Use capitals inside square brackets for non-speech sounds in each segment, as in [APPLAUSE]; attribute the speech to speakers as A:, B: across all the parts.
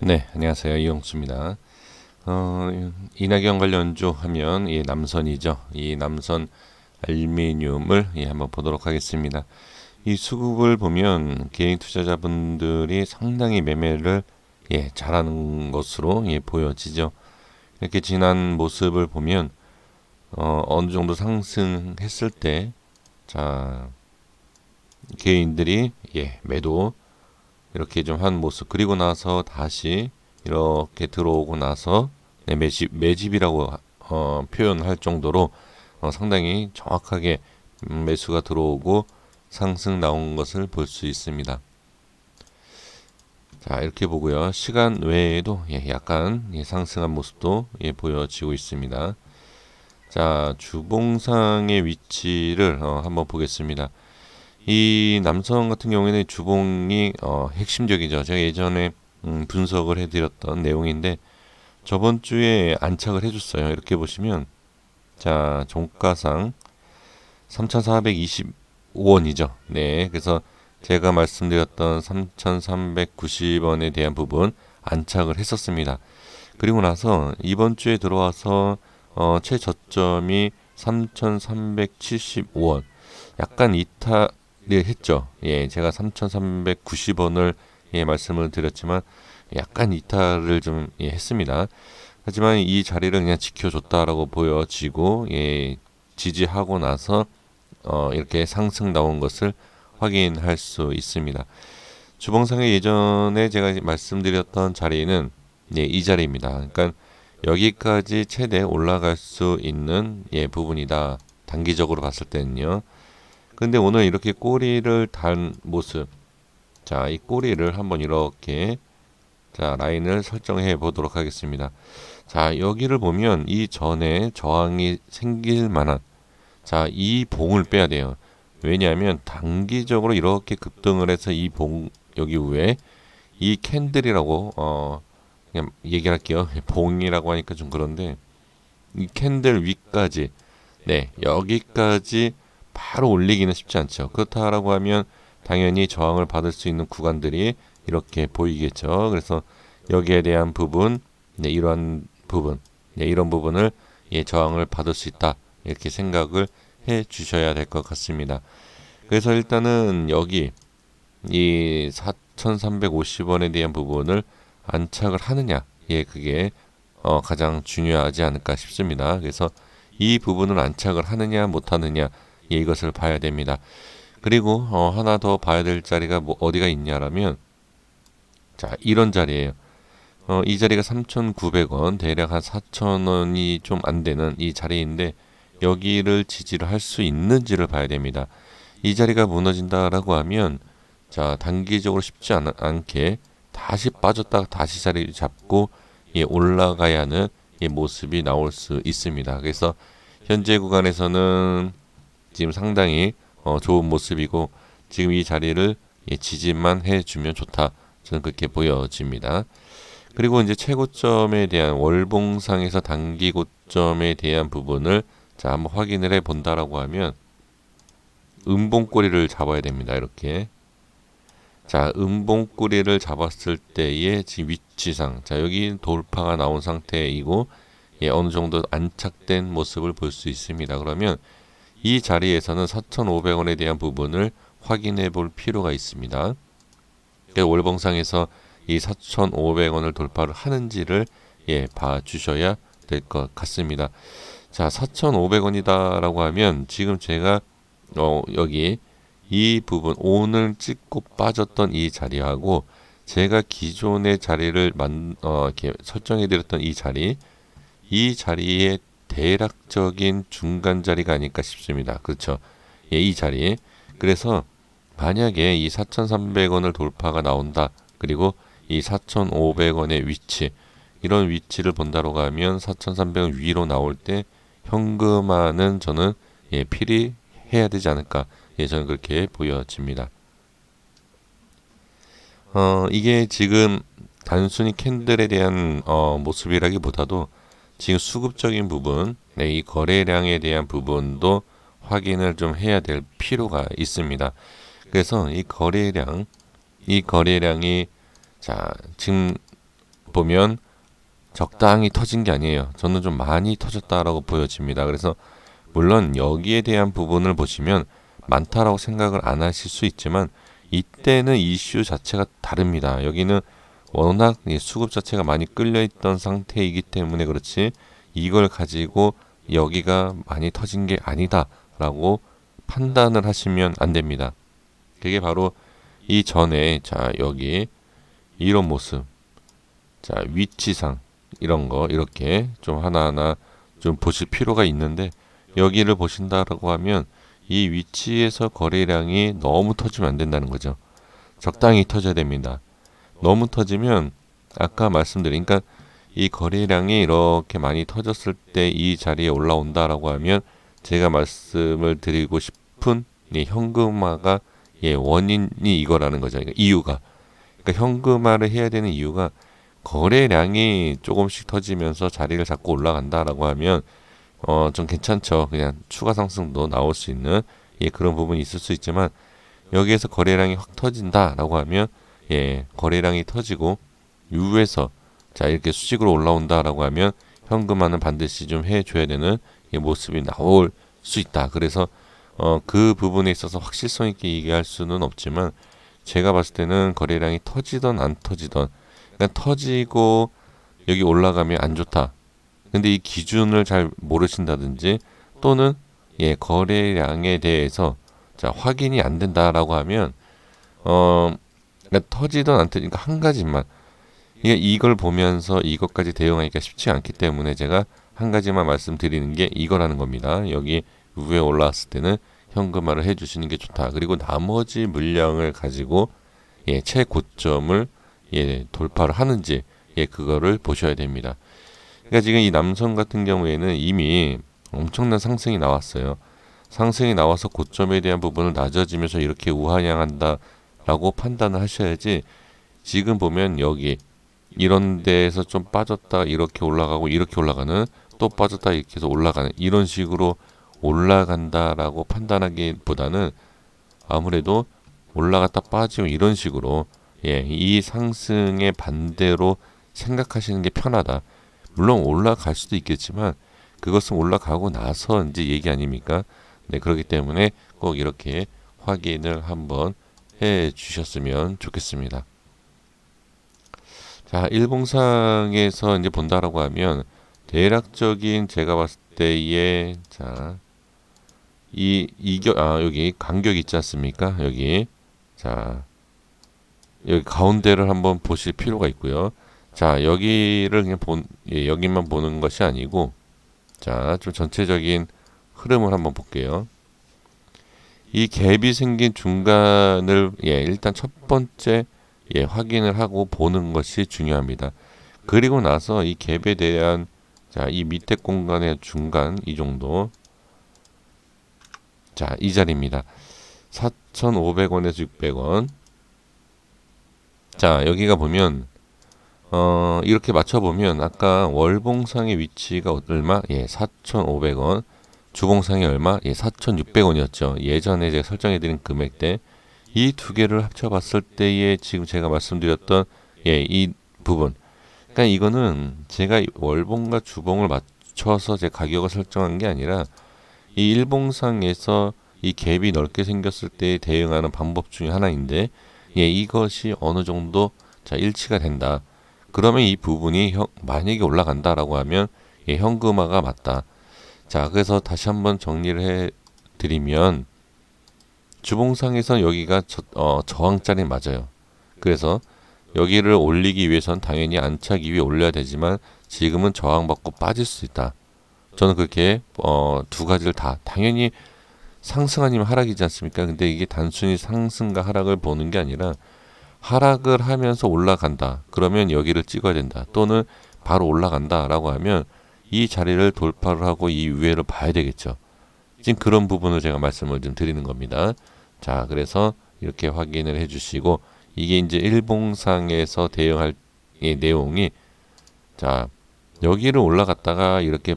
A: 네, 안녕하세요. 이용수입니다. 어, 이낙연 관련주 하면 이 남선이죠. 이 남선 알미늄을 예, 한번 보도록 하겠습니다. 이 수급을 보면 개인 투자자분들이 상당히 매매를 예, 잘하는 것으로 예, 보여지죠. 이렇게 지난 모습을 보면 어, 어느 정도 상승했을 때 자, 개인들이 예, 매도 이렇게 좀 한 모습 그리고 나서 다시 이렇게 들어오고 나서 네, 매집 매집이라고 어, 표현할 정도로 어, 상당히 정확하게 음, 매수가 들어오고 상승 나온 것을 볼 수 있습니다. 자 이렇게 보고요. 시간 외에도 예, 약간 예, 상승한 모습도 예, 보여지고 있습니다. 자 주봉상의 위치를 어, 한번 보겠습니다. 이 남성 같은 경우에는 주봉이 어, 핵심적이죠. 제가 예전에 음, 분석을 해드렸던 내용인데 저번 주에 안착을 해줬어요. 이렇게 보시면 자 종가상 3,425원이죠. 네, 그래서 제가 말씀드렸던 3,390원에 대한 부분 안착을 했었습니다. 그리고 나서 이번 주에 들어와서 어, 최저점이 3,375원. 약간 이탈 네, 했죠. 예, 제가 3,390원을 예, 말씀을 드렸지만 약간 이탈을 좀 예, 했습니다. 하지만 이 자리를 그냥 지켜줬다라고 보여지고 예, 지지하고 나서 어, 이렇게 상승 나온 것을 확인할 수 있습니다. 주봉상의 예전에 제가 말씀드렸던 자리는 예, 이 자리입니다. 그러니까 여기까지 최대 올라갈 수 있는 예, 부분이다. 단기적으로 봤을 때는요. 근데 오늘 이렇게 꼬리를 단 모습. 자 이 꼬리를 한번 이렇게 자 라인을 설정해 보도록 하겠습니다. 자 여기를 보면 이 전에 저항이 생길 만한 자 이 봉을 빼야 돼요. 왜냐하면 단기적으로 이렇게 급등을 해서 이 봉 여기 위에 이 캔들이라고 어 그냥 얘기할게요. [LAUGHS] 봉이라고 하니까 좀 그런데 이 캔들 위까지. 네 여기까지 바로 올리기는 쉽지 않죠. 그렇다라고 하면 당연히 저항을 받을 수 있는 구간들이 이렇게 보이겠죠. 그래서 여기에 대한 부분, 네, 이러한 부분, 네, 이런 부분을 예, 저항을 받을 수 있다. 이렇게 생각을 해 주셔야 될 것 같습니다. 그래서 일단은 여기 이 4,350원에 대한 부분을 안착을 하느냐, 예, 그게 어, 가장 중요하지 않을까 싶습니다. 그래서 이 부분을 안착을 하느냐, 못하느냐, 예, 이것을 봐야 됩니다. 그리고 어, 하나 더 봐야 될 자리가 뭐 어디가 있냐라면 자 이런 자리예요. 어, 이 자리가 3,900원 대략 한 4,000원이 좀 안 되는 이 자리인데 여기를 지지를 할 수 있는지를 봐야 됩니다. 이 자리가 무너진다라고 하면 자 단기적으로 쉽지 않, 않게 다시 빠졌다가 다시 자리 잡고 예, 올라가야 하는 예, 모습이 나올 수 있습니다. 그래서 현재 구간에서는 지금 상당히 어, 좋은 모습이고 지금 이 자리를 예, 지지만 해주면 좋다. 저는 그렇게 보여집니다. 그리고 이제 최고점에 대한 월봉상에서 단기 고점에 대한 부분을 자 한번 확인을 해 본다라고 하면 음봉꼬리를 잡아야 됩니다. 이렇게 자 음봉꼬리를 잡았을 때의 지금 위치상 자 여기 돌파가 나온 상태이고 예, 어느 정도 안착된 모습을 볼 수 있습니다. 그러면 이 자리에서는 4,500원에 대한 부분을 확인해 볼 필요가 있습니다. 월봉상에서 이 4,500원을 돌파를 하는지를 예, 봐 주셔야 될 것 같습니다. 자, 4,500원이다라고 하면 지금 제가 어, 여기 이 부분 오늘 찍고 빠졌던 이 자리하고 제가 기존의 자리를 만, 어, 이렇게 설정해 드렸던 이 자리 이 자리에 대략적인 중간 자리가 아닐까 싶습니다. 그렇죠. 예, 이 자리. 그래서 만약에 이 4,300원을 돌파가 나온다. 그리고 이 4,500원의 위치 이런 위치를 본다고 하면 4,300원 위로 나올 때 현금화는 저는 예, 필히 해야 되지 않을까. 예, 저는 그렇게 보여집니다. 어, 이게 지금 단순히 캔들에 대한 어, 모습이라기보다도 지금 수급적인 부분, 네, 이 거래량에 대한 부분도 확인을 좀 해야 될 필요가 있습니다. 그래서 이 거래량, 이 거래량이 자 지금 보면 적당히 터진 게 아니에요. 저는 좀 많이 터졌다라고 보여집니다. 그래서 물론 여기에 대한 부분을 보시면 많다라고 생각을 안 하실 수 있지만 이때는 이슈 자체가 다릅니다. 여기는 워낙 이 수급 자체가 많이 끌려 있던 상태이기 때문에 그렇지 이걸 가지고 여기가 많이 터진 게 아니다라고 판단을 하시면 안 됩니다. 그게 바로 이 전에 자 여기 이런 모습 자 위치상 이런 거 이렇게 좀 하나하나 좀 보실 필요가 있는데 여기를 보신다라고 하면 이 위치에서 거래량이 너무 터지면 안 된다는 거죠. 적당히 터져야 됩니다. 너무 터지면 아까 말씀드린 그러니까 이 거래량이 이렇게 많이 터졌을 때 이 자리에 올라온다라고 하면 제가 말씀을 드리고 싶은 이 현금화가 예, 원인이 이거라는 거죠. 그러니까 이유가 그러니까 현금화를 해야 되는 이유가 거래량이 조금씩 터지면서 자리를 잡고 올라간다라고 하면 어 좀 괜찮죠. 그냥 추가 상승도 나올 수 있는 예 그런 부분이 있을 수 있지만 여기에서 거래량이 확 터진다라고 하면 예 거래량이 터지고 이후에서 자 이렇게 수직으로 올라온다라고 하면 현금화는 반드시 좀 해줘야 되는 예, 모습이 나올 수 있다. 그래서 어 그 부분에 있어서 확실성 있게 얘기할 수는 없지만 제가 봤을 때는 거래량이 터지던 안 터지던 그러니까 터지고 여기 올라가면 안 좋다. 근데 이 기준을 잘 모르신다든지 또는 예 거래량에 대해서 자 확인이 안 된다라고 하면 어 그러니까 터지던 안 터지니까 한 가지만 이게 이걸 보면서 이것까지 대응하기가 쉽지 않기 때문에 제가 한 가지만 말씀드리는 게 이거라는 겁니다. 여기 위에 올라왔을 때는 현금화를 해주시는 게 좋다. 그리고 나머지 물량을 가지고 예 최고점을 예 돌파를 하는지 예 그거를 보셔야 됩니다. 그러니까 지금 이 남성 같은 경우에는 이미 엄청난 상승이 나왔어요. 상승이 나와서 고점에 대한 부분을 낮아지면서 이렇게 우하향한다 라고 판단을 하셔야지 지금 보면 여기 이런 데에서 좀 빠졌다 이렇게 올라가고 이렇게 올라가는 또 빠졌다 이렇게 해서 올라가는 이런 식으로 올라간다라고 판단하기보다는 아무래도 올라갔다 빠지고 이런 식으로 예, 이 상승의 반대로 생각하시는 게 편하다. 물론 올라갈 수도 있겠지만 그것은 올라가고 나서 이제 얘기 아닙니까? 네, 그렇기 때문에 꼭 이렇게 확인을 한번 해 주셨으면 좋겠습니다. 자, 일봉상에서 이제 본다라고 하면 대략적인 제가 봤을 때의 자, 이 이격 아 여기 간격 있지 않습니까? 여기 자 여기 가운데를 한번 보실 필요가 있고요. 자 여기를 그냥 본 예, 여기만 보는 것이 아니고 자 좀 전체적인 흐름을 한번 볼게요. 이 갭이 생긴 중간을 예 일단 첫 번째 예 확인을 하고 보는 것이 중요합니다. 그리고 나서 이 갭에 대한 자 이 밑에 공간의 중간 이 정도 자, 이 자리입니다. 4,500원에서 600원. 자, 여기가 보면 어, 이렇게 맞춰 보면 아까 월봉상의 위치가 얼마? 예, 4,500원. 주봉상이 얼마? 예, 4,600원이었죠. 예전에 제가 설정해 드린 금액대 이 두 개를 합쳐 봤을 때에 지금 제가 말씀드렸던 예, 이 부분. 그러니까 이거는 제가 월봉과 주봉을 맞춰서 제 가격을 설정한 게 아니라 이 일봉상에서 이 갭이 넓게 생겼을 때 대응하는 방법 중에 하나인데 예, 이것이 어느 정도 자 일치가 된다. 그러면 이 부분이 형, 만약에 올라간다라고 하면 예, 현금화가 맞다. 자, 그래서 다시 한번 정리를 해 드리면 주봉상에선 여기가 저, 어, 저항자리 맞아요. 그래서 여기를 올리기 위해선 당연히 안착이 위에 올려야 되지만 지금은 저항받고 빠질 수 있다. 저는 그렇게 어, 두 가지를 다 당연히 상승 아니면 하락이지 않습니까? 근데 이게 단순히 상승과 하락을 보는 게 아니라 하락을 하면서 올라간다. 그러면 여기를 찍어야 된다. 또는 바로 올라간다라고 하면 이 자리를 돌파를 하고 이 위에를 봐야 되겠죠. 지금 그런 부분을 제가 말씀을 좀 드리는 겁니다. 자, 그래서 이렇게 확인을 해 주시고 이게 이제 일봉상에서 대응할 이 내용이 자, 여기를 올라갔다가 이렇게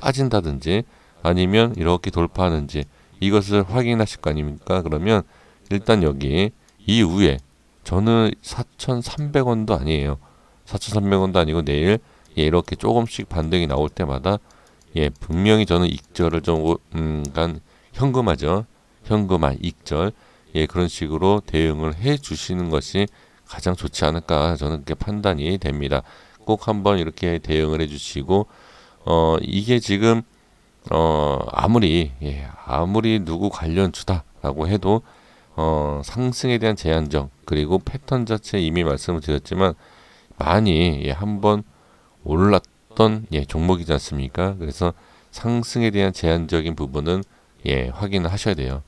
A: 빠진다든지 아니면 이렇게 돌파하는지 이것을 확인하실 거 아닙니까? 그러면 일단 여기 이 위에 저는 4,300원도 아니에요. 4,300원도 아니고 내일 예, 이렇게 조금씩 반등이 나올 때마다 예, 분명히 저는 익절을 좀 음, 간 현금화죠. 현금화, 익절 예, 그런 식으로 대응을 해 주시는 것이 가장 좋지 않을까 저는 그렇게 판단이 됩니다. 꼭 한번 이렇게 대응을 해 주시고 어 이게 지금 어 아무리 예, 아무리 누구 관련주다라고 해도 어 상승에 대한 제한적 그리고 패턴 자체 이미 말씀을 드렸지만 많이 예, 한번 올랐던 예, 종목이지 않습니까? 그래서 상승에 대한 제한적인 부분은 예, 확인을 하셔야 돼요.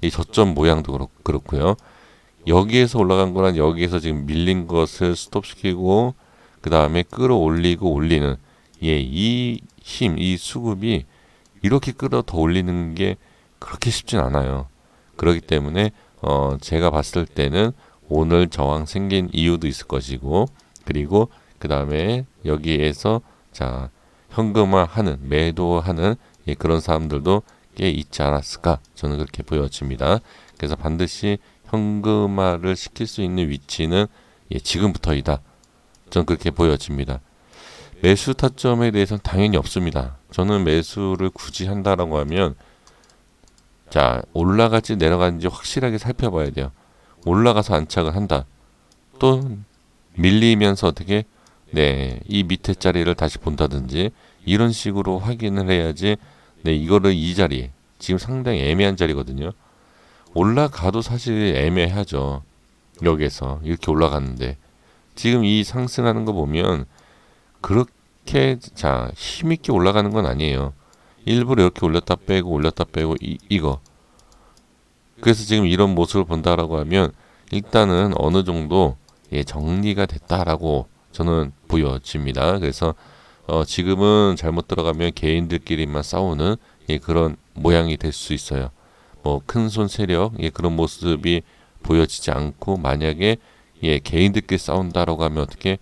A: 이 저점 모양도 그렇, 그렇고요. 여기에서 올라간 거랑 여기에서 지금 밀린 것을 스톱시키고 그 다음에 끌어올리고 올리는 예, 이 힘, 이 수급이 이렇게 끌어 더 올리는 게 그렇게 쉽진 않아요. 그렇기 때문에 어, 제가 봤을 때는 오늘 저항 생긴 이유도 있을 것이고 그리고 그 다음에 여기에서 자 현금화하는 매도하는 예, 그런 사람들도 꽤 있지 않았을까 저는 그렇게 보여집니다. 그래서 반드시 현금화를 시킬 수 있는 위치는 예, 지금부터이다. 저는 그렇게 보여집니다. 매수 타점에 대해서는 당연히 없습니다. 저는 매수를 굳이 한다라고 하면 자 올라갈지 내려가는지 확실하게 살펴봐야 돼요. 올라가서 안착을 한다. 또 밀리면서 어떻게 네 이 밑에 자리를 다시 본다든지 이런 식으로 확인을 해야지 네 이거를 이 자리 지금 상당히 애매한 자리거든요. 올라가도 사실 애매하죠. 여기에서 이렇게 올라갔는데 지금 이 상승하는 거 보면 그렇게 자 힘있게 올라가는 건 아니에요. 일부러 이렇게 올렸다 빼고 올렸다 빼고 이, 이거 그래서 지금 이런 모습을 본다라고 하면 일단은 어느 정도 예, 정리가 됐다라고 저는 보여집니다. 그래서 어, 지금은 잘못 들어가면 개인들끼리만 싸우는 예, 그런 모양이 될 수 있어요. 뭐 큰 손 세력 예, 그런 모습이 보여지지 않고 만약에 예, 개인들끼리 싸운다라고 하면 어떻게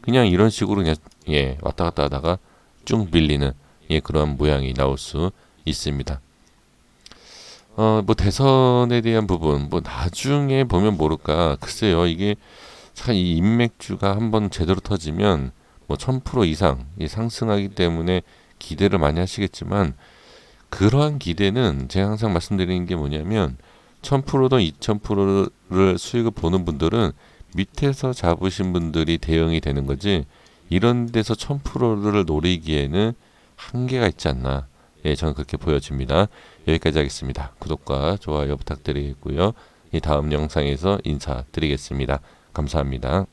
A: 그냥 이런 식으로 그냥 예, 왔다 갔다 하다가 쭉 밀리는 예, 그런 모양이 나올 수 있습니다. 어, 뭐 대선에 대한 부분, 뭐 나중에 보면 모를까. 글쎄요, 이게 참 이 인맥주가 한번 제대로 터지면 뭐 1000% 이상 이 상승하기 때문에 기대를 많이 하시겠지만 그러한 기대는 제가 항상 말씀드리는 게 뭐냐면 1000%든 2000%를 수익을 보는 분들은 밑에서 잡으신 분들이 대응이 되는 거지 이런 데서 1000%를 노리기에는 한계가 있지 않나. 예, 저는 그렇게 보여집니다. 여기까지 하겠습니다. 구독과 좋아요 부탁드리겠고요. 이 다음 영상에서 인사드리겠습니다. 감사합니다.